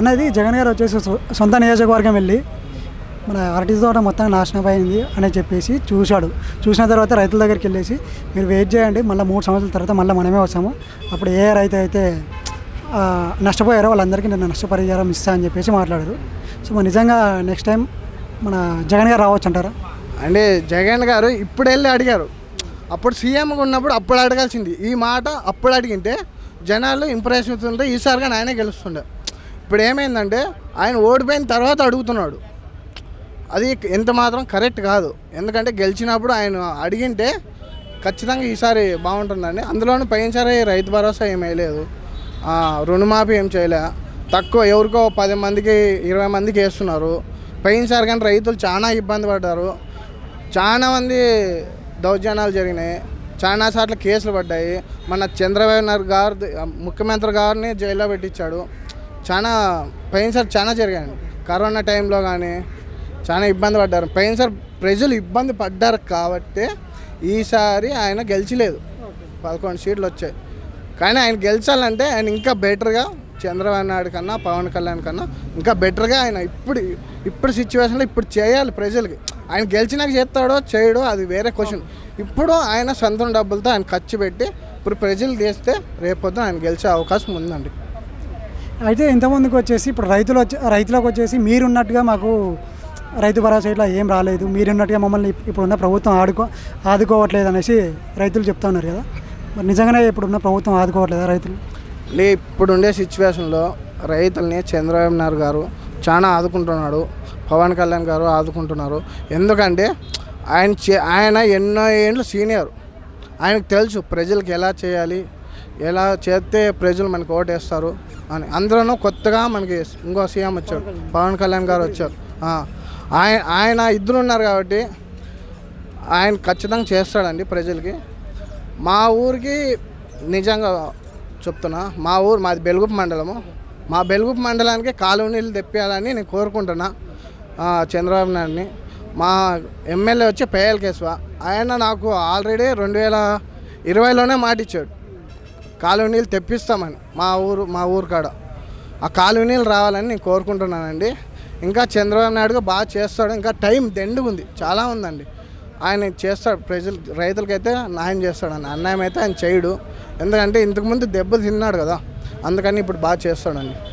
అన్నది జగన్ గారు వచ్చేసి సొంత నియోజకవర్గం వెళ్ళి మన అరటి తోట మొత్తం నాశనం అయింది అని చెప్పేసి చూశాడు. చూసిన తర్వాత రైతుల దగ్గరికి వెళ్ళేసి మీరు వెయిట్ చేయండి మళ్ళీ మూడు సంవత్సరాల తర్వాత మళ్ళీ మనమే వస్తాము. అప్పుడు ఏ రైతు అయితే నష్టపోయారో వాళ్ళందరికీ నేను నష్టపరిహారం ఇస్తా అని చెప్పేసి మాట్లాడారు. సో మరి నిజంగా నెక్స్ట్ టైం మన జగన్ గారు రావచ్చు అంటారా? అంటే జగన్ గారు ఇప్పుడు వెళ్ళి అడిగారు. అప్పుడు సీఎంగా ఉన్నప్పుడు అప్పుడు అడగాల్సింది. ఈ మాట అప్పుడు అడిగింటే జనాలు ఇంప్రెషన్ అవుతుంటే ఈసారిగా ఆయనే గెలుస్తుండే. ఇప్పుడు ఏమైందంటే ఆయన ఓడిపోయిన తర్వాత అడుగుతున్నాడు. అది ఎంత మాత్రం కరెక్ట్ కాదు. ఎందుకంటే గెలిచినప్పుడు ఆయన అడిగింటే ఖచ్చితంగా ఈసారి బాగుంటుందండి. అందులోనూ పోయినసారి రైతు భరోసా ఏం వేయలేదు. రుణమాఫీ ఏం చేయలే. తక్కువ ఎవరికో పది మందికి ఇరవై మందికి వేస్తున్నారు. పోయినసారి కానీ రైతులు చాలా ఇబ్బంది పడ్డారు. చాలా మంది దౌర్జన్యాలు జరిగినాయి. చాలా సార్లు కేసులు పడ్డాయి. మన చంద్రబాబు నాయుడు గారు ముఖ్యమంత్రి గారిని జైల్లో పెట్టించాడు. చాలా పెయిన్ సార్ చాలా జరిగాయండి కరోనా టైంలో కానీ చాలా ఇబ్బంది పడ్డారు. పెయిన్ సార్ ప్రజలు ఇబ్బంది పడ్డారు కాబట్టి ఈసారి ఆయన గెలిచలేదు. పదకొండు సీట్లు వచ్చాయి. కానీ ఆయన గెలిచాలంటే ఆయన ఇంకా బెటర్గా చంద్రబాబు నాయుడు కన్నా పవన్ కళ్యాణ్ కన్నా ఇంకా బెటర్గా ఆయన ఇప్పుడు ఇప్పుడు సిచ్యువేషన్లో ఇప్పుడు చేయాలి ప్రజలకి. ఆయన గెలిచినాక చేస్తాడో చేయడో అది వేరే క్వశ్చన్. ఇప్పుడు ఆయన సొంతం డబ్బులతో ఆయన ఖర్చు పెట్టి ఇప్పుడు ప్రజలు చేస్తే రేపొద్దు ఆయన గెలిచే అవకాశం ఉందండి. అయితే ఇంతమందికి వచ్చేసి ఇప్పుడు రైతులు వచ్చి రైతులకు వచ్చేసి మీరున్నట్టుగా మాకు రైతు భరోసా ఇట్లా ఏం రాలేదు. మీరున్నట్టుగా మమ్మల్ని ఇప్పుడున్న ప్రభుత్వం ఆడుకో ఆదుకోవట్లేదు అనేసి రైతులు చెప్తా ఉన్నారు కదా. మరి నిజంగానే ఇప్పుడున్న ప్రభుత్వం ఆదుకోవట్లేదా రైతులు? లే ఇప్పుడుండే సిచ్యువేషన్లో రైతుల్ని చంద్రబాబు నాయుడు గారు చాలా ఆదుకుంటున్నాడు. పవన్ కళ్యాణ్ గారు ఆదుకుంటున్నారు. ఎందుకంటే ఆయన చే- ఆయన ఎన్నో ఏండ్లు సీనియర్. ఆయనకు తెలుసు ప్రజలకు ఎలా చేయాలి ఎలా చేస్తే ప్రజలు మనకు ఓటేస్తారు అని. అందులోనూ కొత్తగా మనకి ఇంకో సీఎం వచ్చాడు పవన్ కళ్యాణ్ గారు వచ్చారు. ఆయన ఆయన ఇద్దరు ఉన్నారు కాబట్టి ఆయన ఖచ్చితంగా చేస్తాడండి ప్రజలకి. మా ఊరికి నిజంగా చెప్తున్నా మా ఊరు మాది బెలుగుపు మండలము. మా బెలుగుపు మండలానికి కాలువ నీళ్ళు తెప్పియాలని నేను కోరుకుంటున్నా చంద్రబాబు నాయుడిని. మా ఎమ్మెల్యే వచ్చి పేయల్ కేశవ. ఆయన నాకు ఆల్రెడీ రెండు వేల ఇరవైలోనే మాట ఇచ్చాడు కాలువ తెప్పిస్తామని మా ఊరు మా ఊరు కాడ ఆ కాలువ రావాలని నేను కోరుకుంటున్నానండి. ఇంకా చంద్రబాబు నాయుడు బాగా చేస్తాడు. ఇంకా టైం దెండుగుంది. చాలా ఉందండి. ఆయన చేస్తాడు. ప్రజలు రైతులకైతే న్యాయం చేస్తాడు. అని అన్యాయం అయితే ఆయన చేయడు. ఎందుకంటే ఇంతకుముందు దెబ్బ తిన్నాడు కదా. అందుకని ఇప్పుడు బాగా చేస్తాడండి.